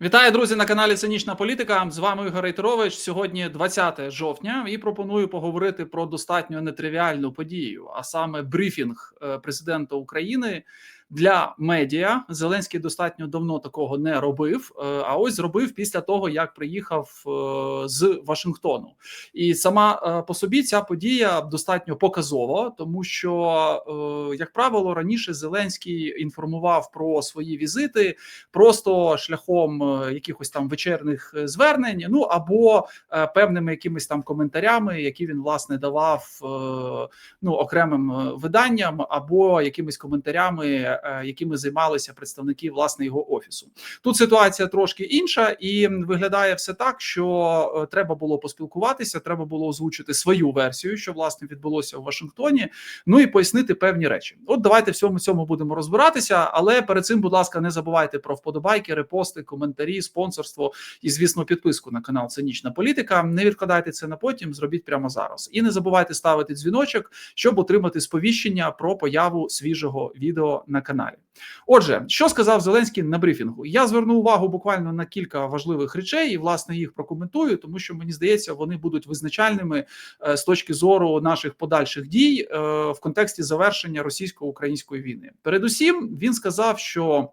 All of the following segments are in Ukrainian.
Вітаю, друзі, на каналі Цинічна Політика. З вами Ігор Рейтерович. Сьогодні 20 жовтня, і пропоную поговорити про достатньо нетривіальну подію, а саме брифінг е, президента України для медіа. Зеленський достатньо давно такого не робив. е, А ось зробив після того, як приїхав е, з Вашингтону. І сама е, по собі ця подія достатньо показова, тому що, як правило, раніше Зеленський інформував про свої візити просто шляхом якихось там вечірних е, звернень, ну або певними якимись там коментарями, які він власне давав ну окремим виданням, або якимись коментарями, якими займалися представники власне його офісу. Тут ситуація трошки інша, і виглядає все так, що е, треба було поспілкуватися, треба було озвучити свою версію, що власне відбулося у Вашингтоні. Ну і пояснити певні речі. От давайте всьому цьому будемо розбиратися. Але перед цим, будь ласка, не забувайте про вподобайки, репости, коментарі, спонсорство і, звісно, підписку на канал Цинічна Політика. Не відкладайте це на потім, зробіть прямо зараз. І не забувайте ставити дзвіночок, щоб отримати сповіщення про появу свіжого відео на. Отже, що сказав Зеленський на брифінгу? Я зверну увагу буквально на кілька важливих речей і власне їх прокоментую, тому що мені здається, вони будуть визначальними е, з точки зору наших подальших дій е, в контексті завершення російсько-української війни. Передусім, він сказав, що.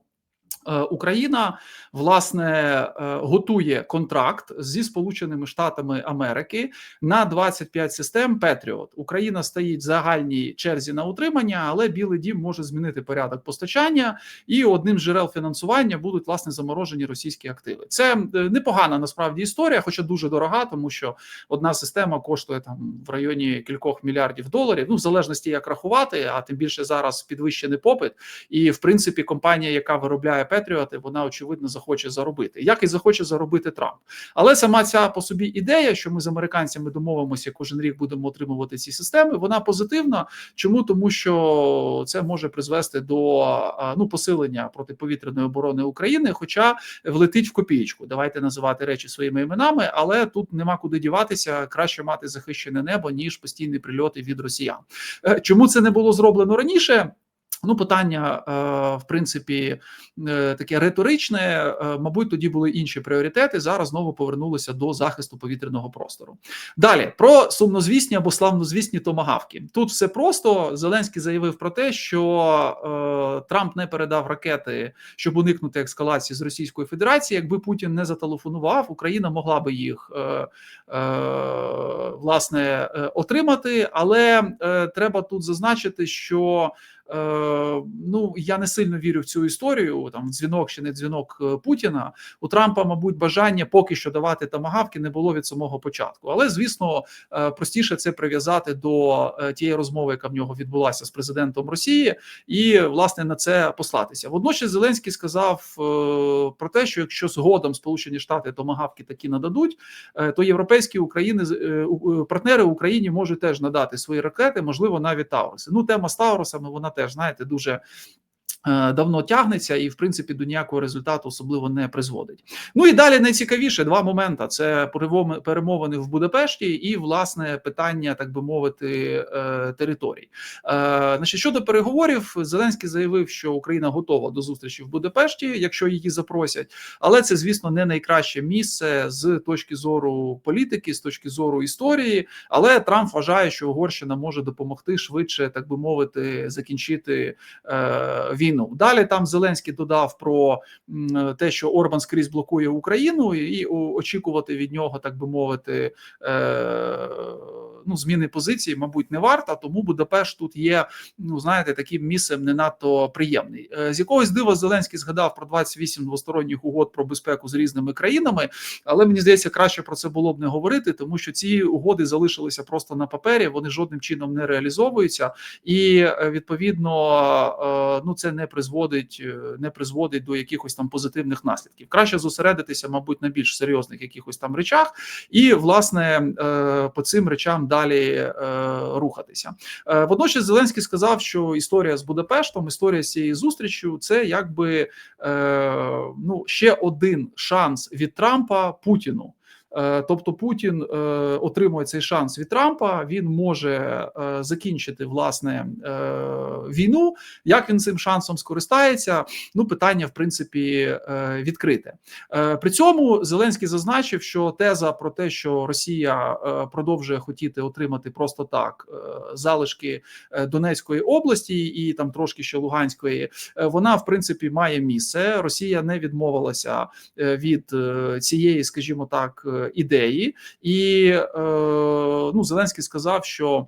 Е, Україна власне е, готує контракт зі Сполученими Штатами Америки на 25 систем Петріот. Україна стоїть в загальній черзі на утримання, але Білий Дім може змінити порядок постачання, і одним з джерел фінансування будуть власне заморожені російські активи. Це е, непогана насправді історія, хоча дуже дорога, тому що одна система коштує там в районі кількох мільярдів доларів. Ну в залежності як рахувати, а тим більше зараз підвищений попит. І в принципі, компанія, яка виробляє Петріоти, вона очевидно захоче заробити, як і захоче заробити Трамп. Але сама ця по собі ідея, що ми з американцями домовимося, кожен рік будемо отримувати ці системи. Вона позитивна. Чому тому, що це може призвести до ну посилення протиповітряної оборони України, хоча влетить в копієчку. Давайте називати речі своїми іменами, але тут нема куди діватися. Краще мати захищене небо ніж постійні прильоти від росіян. Е, Чому це не було зроблено раніше? Ну, питання, е, в принципі, е, таке риторичне. Е, Мабуть, тоді були інші пріоритети. Зараз знову повернулися до захисту повітряного простору. Далі про сумнозвісні або славнозвісні томагавки. Тут все просто. Зеленський заявив про те, що Трамп не передав ракети, щоб уникнути ескалації з Російської Федерації. Якби Путін не зателефонував, Україна могла би їх власне отримати. Але треба тут зазначити, що. Е, Ну я не сильно вірю в цю історію. Там дзвінок чи не дзвінок е, Путіна. У Трампа, мабуть, бажання поки що давати тамагавки не було від самого початку. Але звісно, е, простіше це прив'язати до тієї розмови, яка в нього відбулася з президентом Росії, і власне на це послатися. Водночас Зеленський сказав про те, що якщо згодом Сполучені Штати томагавки такі нададуть, то європейські України партнери Україні можуть теж надати свої ракети, можливо, навіть Тауруси. Ну, тема з Таурусами вона теж знаєте дуже. Е, Давно тягнеться і в принципі до ніякого результату особливо не призводить. Ну і далі найцікавіше два моменти: це перемовини в Будапешті і власне питання, так би мовити, е, територій. Е, Значить, щодо переговорів, Зеленський заявив, що Україна готова до зустрічі в Будапешті, якщо її запросять. Але це, звісно, не найкраще місце з точки зору політики, з точки зору історії. Але Трамп вважає, що Угорщина може допомогти швидше, так би мовити, закінчити е, війну. Далі там Зеленський додав про те, що Орбан скрізь блокує Україну, і очікувати від нього, так би мовити, е, ну зміни позиції, мабуть, не варто. Тому Будапешт тут є, ну знаєте, таким місцем не надто приємний. Е, З якогось дива Зеленський згадав про 28 двосторонніх угод про безпеку з різними країнами, але мені здається, краще про це було б не говорити, тому що ці угоди залишилися просто на папері, вони жодним чином не реалізовуються, і е, відповідно е, ну це не призводить, не призводить до якихось там позитивних наслідків. Краще зосередитися, мабуть, на більш серйозних якихось там речах, і власне по цим речам далі е, рухатися. Е, Водночас Зеленський сказав, що історія з Будапештом, історія з цією зустрічю, це якби е, ну ще один шанс від Трампа Путіну. Е, тобто Путін е, отримує цей шанс від Трампа. Він може е, закінчити власне війну. Як він цим шансом скористається? Ну питання в принципі відкрите. При цьому Зеленський зазначив, що теза про те, що Росія продовжує хотіти отримати просто так залишки Донецької області і там трошки ще Луганської, вона в принципі має місце. Росія не відмовилася від цієї, скажімо так ідеї, і е, ну Зеленський сказав, що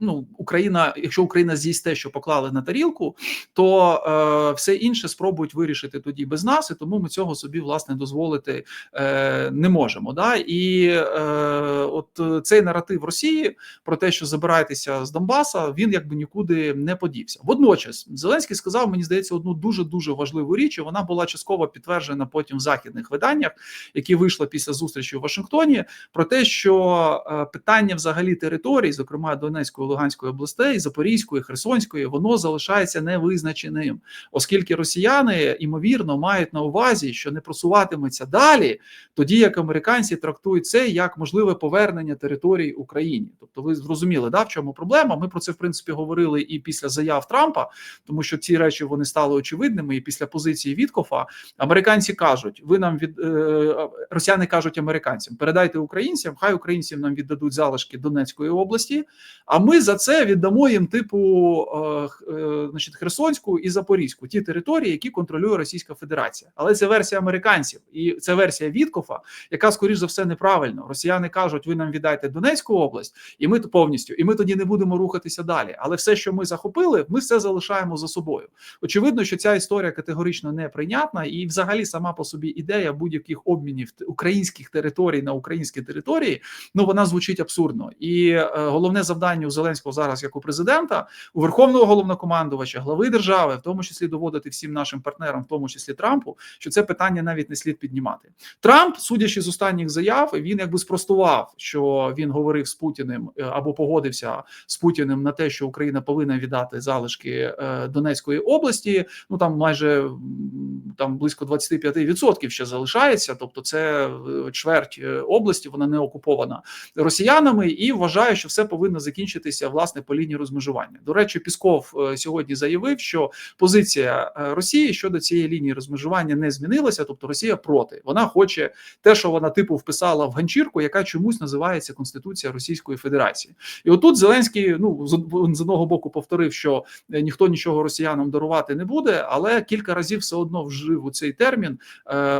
ну, Україна, якщо Україна з'їсть те, що поклали на тарілку, то е, все інше спробують вирішити тоді без нас, і тому ми цього собі власне дозволити е, не можемо. Да? І е, от цей наратив Росії про те, що забирайтеся з Донбаса, він якби нікуди не подівся. Водночас Зеленський сказав, мені здається, одну дуже дуже важливу річ. і Вона була частково підтверджена потім в західних виданнях, які вийшли після зустрічі в Вашингтоні, про те, що е, питання взагалі території територій, зокрема Донецької, Луганської областей, Запорізької, Херсонської, воно залишається невизначеним, оскільки росіяни ймовірно мають на увазі, що не просуватиметься далі, тоді як американці трактують це як можливе повернення територій Україні. Тобто, ви зрозуміли, да, в чому проблема? Ми про це в принципі говорили і після заяв Трампа, тому що ці речі вони стали очевидними. І після позиції Віткофа американці кажуть: ви нам від е, росіяни кажуть американцям, передайте українцям, хай українцям нам віддадуть залишки Донецької. Харківської області. А ми за це віддамо їм типу е, е, значить, Херсонську і Запорізьку, ті території, які контролює Російська Федерація. Але це версія американців, і це версія Віткофа, яка скоріш за все неправильно. Росіяни кажуть, ви нам віддайте Донецьку область, і ми повністю, і ми тоді не будемо рухатися далі. Але все, що ми захопили, ми все залишаємо за собою. Очевидно, що ця історія категорично неприйнятна, і, взагалі, сама по собі ідея будь-яких обмінів українських територій на українські території, ну вона звучить абсурдно і. Е, головне завдання у Зеленського зараз, як у президента, у верховного головнокомандувача, глави держави, в тому числі доводити всім нашим партнерам, в тому числі Трампу, що це питання навіть не слід піднімати. Трамп, судячи з останніх заяв, він якби спростував, що він говорив з Путіним е, або погодився з Путіним на те, що Україна повинна віддати залишки е, Донецької області. Ну там майже там близько 25% ще залишається, тобто це чверть області, вона не окупована росіянами і вважає вважаю, що все повинно закінчитися власне по лінії розмежування. До речі, Пісков е, сьогодні заявив, що позиція е, Росії щодо цієї лінії розмежування не змінилася, тобто Росія проти. Вона хоче те, що вона типу вписала в ганчірку, яка чомусь називається Конституція Російської Федерації. І отут Зеленський ну з одного боку повторив, що е, ніхто нічого росіянам дарувати не буде, але кілька разів все одно вжив у цей термін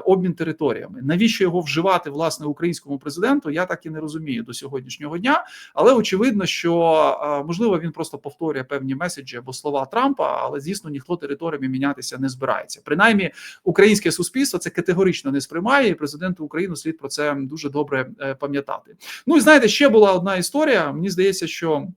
обмін територіями. Навіщо його вживати власне українському президенту? Я так і не розумію до сьогоднішнього дня. Але очевидно, що можливо він просто повторює певні меседжі або слова Трампа, але звісно ніхто територіями мінятися не збирається. Принаймні, українське суспільство це категорично не сприймає. і Президенту України слід про це дуже добре е, пам'ятати. Ну і знаєте, ще була одна історія. Мені здається, що.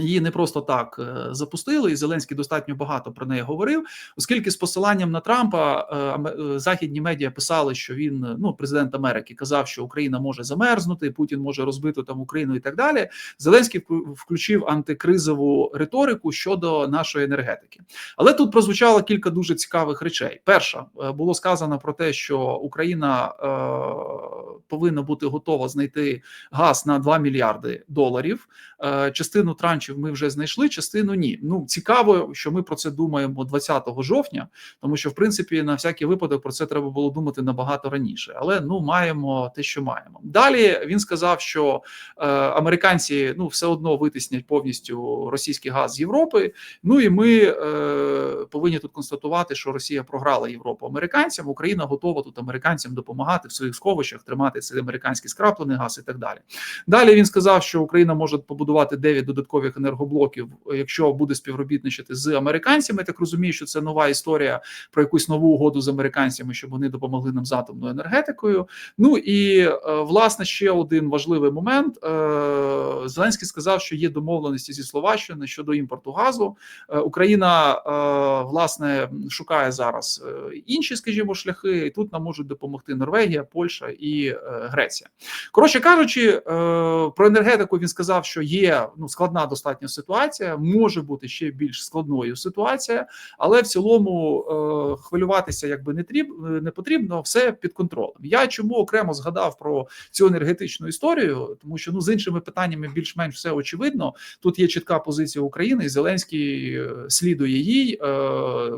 Її не просто так е, запустили, і Зеленський достатньо багато про неї говорив, оскільки з посиланням на Трампа е, е, західні медіа писали, що він ну президент Америки казав, що Україна може замерзнути, Путін може розбити там Україну і так далі. Зеленський включив антикризову риторику щодо нашої енергетики. Але тут прозвучало кілька дуже цікавих речей. Перша було сказано про те, що Україна е, повинна бути готова знайти газ на 2 мільярди доларів. Е, частину траншів бачив, ми вже знайшли частину. Ні, ну цікаво, що ми про це думаємо 20 жовтня, тому що в принципі на всякий випадок про це треба було думати набагато раніше. Але ну маємо те, що маємо. Далі він сказав, що е, американці ну все одно витиснять повністю російський газ з Європи. Ну і ми е, повинні тут констатувати, що Росія програла Європу американцям. Україна готова тут американцям допомагати в своїх сховищах, тримати цей американський скраплений газ і так далі. Далі він сказав, що Україна може побудувати 9 додаткових енергоблоків, якщо буде співробітничати з американцями. Я Так розумію, що це нова історія про якусь нову угоду з американцями, щоб вони допомогли нам з атомною енергетикою. Ну і е, власне ще один важливий момент. Е, Зеленський сказав, що є домовленості зі Словаччини щодо імпорту газу. Е, Україна власне шукає зараз інші, скажімо, шляхи, і тут нам можуть допомогти Норвегія, Польща і Греція. Коротше кажучи, про енергетику він сказав, що є ну складна достатньо ситуація, може бути ще більш складною ситуація, але в цілому е, хвилюватися якби не тріб, не потрібно, все під контролем. Я чому окремо згадав про цю енергетичну історію, тому що ну з іншими питаннями більш-менш все очевидно. Тут є чітка позиція України. Зеленський е, слідує їй. Е,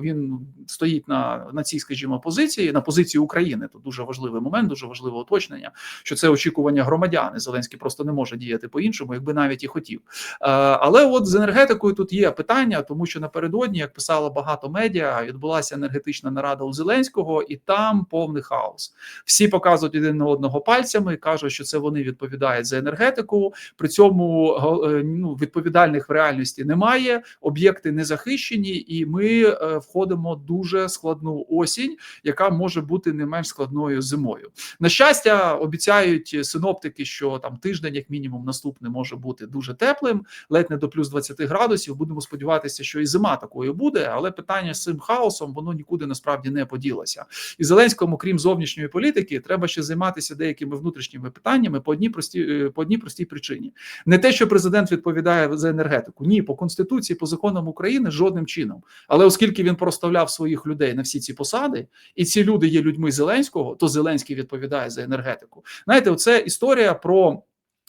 Він стоїть на, на цій, скажімо, позиції на позиції України. Тут дуже важливий момент, дуже важливе уточнення, що це очікування громадян. Зеленський просто не може діяти по-іншому, якби навіть і хотів. Е, Але от з енергетикою тут є питання, тому що напередодні, як писало багато медіа, відбулася енергетична нарада у Зеленського, і там повний хаос. Всі показують один на одного пальцями, кажуть, що це вони відповідають за енергетику. При цьому е, ну, відповідальних в реальності немає. Об'єкти не захищені, і ми е, входимо дуже складну осінь, яка може бути не менш складною зимою. На щастя, обіцяють синоптики, що там тиждень, як мінімум, наступний може бути дуже теплим, ледь не до плюс 20 градусів. Будемо сподіватися, що і зима такою буде. Але питання з цим хаосом воно нікуди насправді не поділося. І Зеленському, крім зовнішньої політики, треба ще займатися деякими внутрішніми питаннями по одній простій е, по одній простій причині. Не те, що президент відповідає за енергетику, ні, по конституції, по законам України жодним чином. Але оскільки він проставляв своїх людей на всі ці посади, і ці люди є людьми Зеленського, то Зеленський відповідає за енергетику. Знаєте, оце історія про.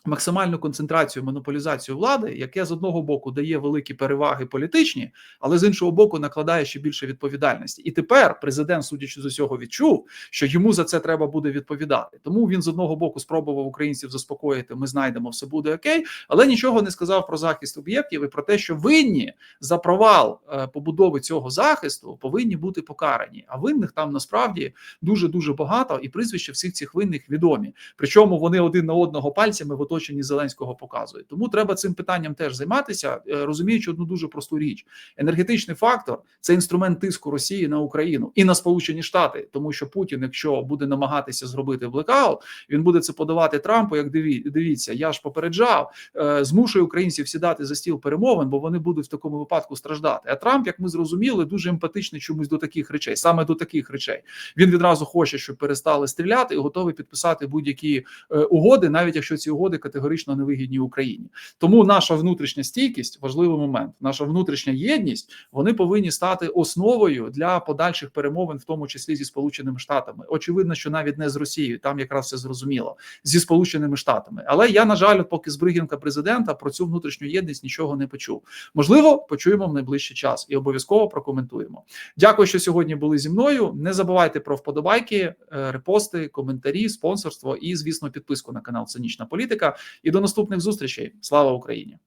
Максимальну концентрацію монополізацію влади, яке з одного боку дає великі переваги політичні, але з іншого боку накладає ще більше відповідальності. І тепер президент, судячи з усього, відчув, що йому за це треба буде відповідати. Тому він з одного боку спробував українців заспокоїти. Ми знайдемо все буде окей, але нічого не сказав про захист об'єктів і про те, що винні за провал е, побудови цього захисту повинні бути покарані. А винних там насправді дуже дуже багато, і прізвища всіх цих винних відомі. Причому вони один на одного пальцями в оточенні Зеленського показують. Тому треба цим питанням теж займатися, е, розуміючи одну дуже просту річ: енергетичний фактор це інструмент тиску Росії на Україну і на Сполучені Штати, тому що Путін, якщо буде намагатися зробити блекаут, він буде це подавати Трампу. Як диві, дивіться, я ж попереджав, е, змушує українців сідати за стіл перемовин, бо вони будуть в такому випадку страждати. А Трамп, як ми зрозуміли, дуже емпатичний чомусь до таких речей, саме до таких речей. Він відразу хоче, щоб перестали стріляти, і готовий підписати будь-які е, угоди, навіть якщо ці угоди категорично невигідні Україні. Тому наша внутрішня стійкість важливий момент. Наша внутрішня єдність вони повинні стати основою для подальших перемовин, в тому числі зі сполученими штатами. Очевидно, що навіть не з Росією, там якраз все зрозуміло зі сполученими штатами. Але я на жаль, поки з бригінка президента про цю внутрішню єдність нічого не почув. Можливо, почуємо в найближчий час і обов'язково прокоментуємо. Дякую, що сьогодні були зі мною. Не забувайте про вподобайки, е, репости, коментарі, спонсорство і, звісно, підписку на канал Цинічна Політика. І до наступних зустрічей. Слава Україні!